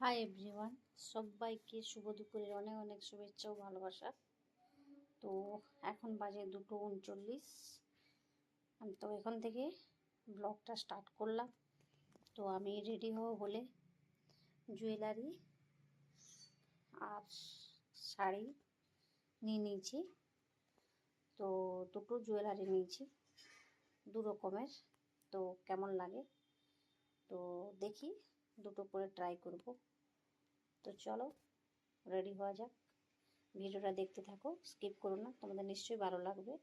Hi everyone সবাইকে শুভ দুপুরের অনেক অনেক শুভেচ্ছা ও ভালোবাসা। তো এখন বাজে দুটো উনচল্লিশ। তো এখান থেকে ব্লগটা স্টার্ট করলাম। তো আমি রেডি হব বলে জুয়েলারি আর শাড়ি নিয়ে নিয়েছি। তো দুটো জুয়েলারি নিয়েছি, দু রকমের। তো কেমন লাগে? তো দেখি দুটো করে ট্রাই করব। তো চলো রেডি হওয়া যাক। ভিডিওটা দেখতে থাকো স্কিপ করো না, তোমাদের নিশ্চয়ই ভালো লাগবে।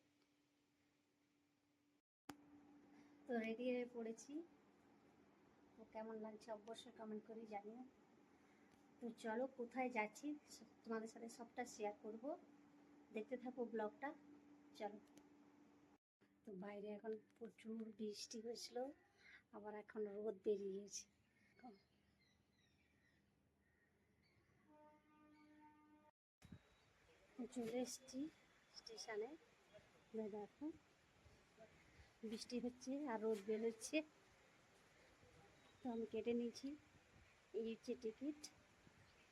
তো রেডি হয়ে পড়েছি। তো কেমন লাগছে অবশ্যই কমেন্ট করে জানিও। তো চলো, কোথায় যাচ্ছি তোমাদের সাথে সবটা শেয়ার করব। দেখতে থাকো ব্লগটা চলো। তো বাইরে এখন প্রচুর বৃষ্টি হয়েছিল, আবার এখন রোদ বেরিয়েছে চলে এসেছি স্টেশনে। দেখো, বৃষ্টি হচ্ছে, আর রোদ বেরোচ্ছে। তো আমি কেটে নিয়েছি, এই হচ্ছে টিকিট,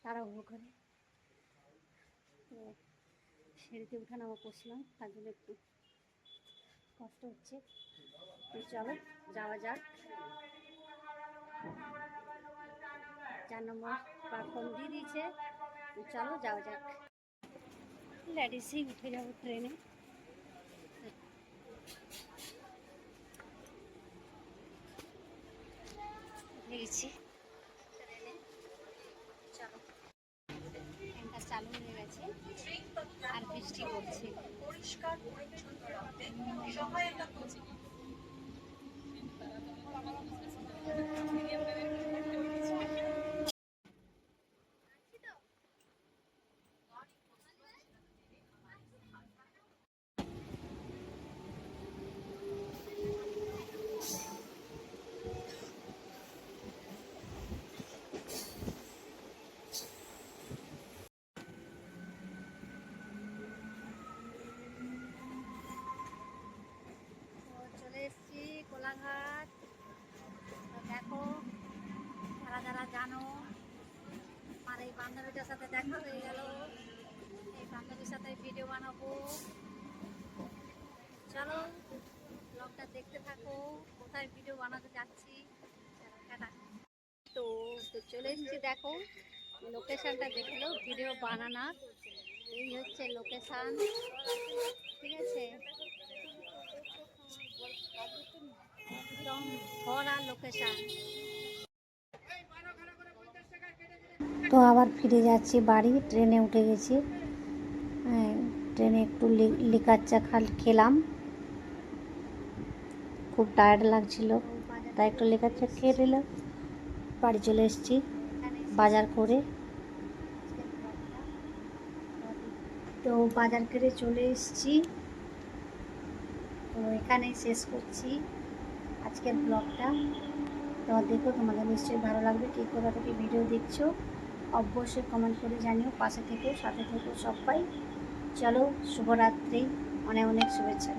তাড়াহুড়ো করে। তো সিঁড়িতে উঠে নামা করছিলাম, তার জন্য একটু কষ্ট হচ্ছে। তো চলো, যাওয়া যাক। চার নম্বর প্ল্যাটফর্ম দিয়ে দিয়েছে। চলো, যাওয়া যাক। লেডিসেই উঠে যাব ট্রেনে গেছি ট্রেনে চলো ট্রেনটা চালু হয়ে গেছে আর বৃষ্টি পড়ছে পরিষ্কার পরিচ্ছন্ন রাখতে সহায়তা করছে তো চলে এসেছি কোলাঘাট তো দেখো যারা যারা জানো আমার এই বান্ধবীটার সাথে দেখা হয়ে গেল। এই বান্ধবীর সাথে ভিডিও বানাবো। চলো ব্লগটা দেখতে থাকো। কোথায় ভিডিও বানাতে যাচ্ছি তো তো চলে এসেছি, দেখো লোকেশনটা দেখল ভিডিও বানানোর এই হচ্ছে লোকেশন ঠিক আছে? একদম ভরা লোকেশন তো আবার ফিরে যাচ্ছি বাড়ি ট্রেনে উঠে গেছি। হ্যাঁ, ট্রেনে একটু লিকার চা খাল খেলাম। খুব টায়ার্ড লাগছিল তাই একটু লিকার চা খেয়ে নিলাম। বাড়ি চলে এসেছি বাজার করে। তো বাজার করে চলে এসেছি। তো এখানেই শেষ করছি আজকের ব্লগটা। তো দেখো তোমাদের নিশ্চয়ই ভালো লাগবে কে কোথা থেকে ভিডিও দেখছ। অবশ্যই কমেন্ট করে জানিও পাশে থেকেও সাথে থেকেও সবাই চলো শুভরাত্রি অনেক অনেক শুভেচ্ছা।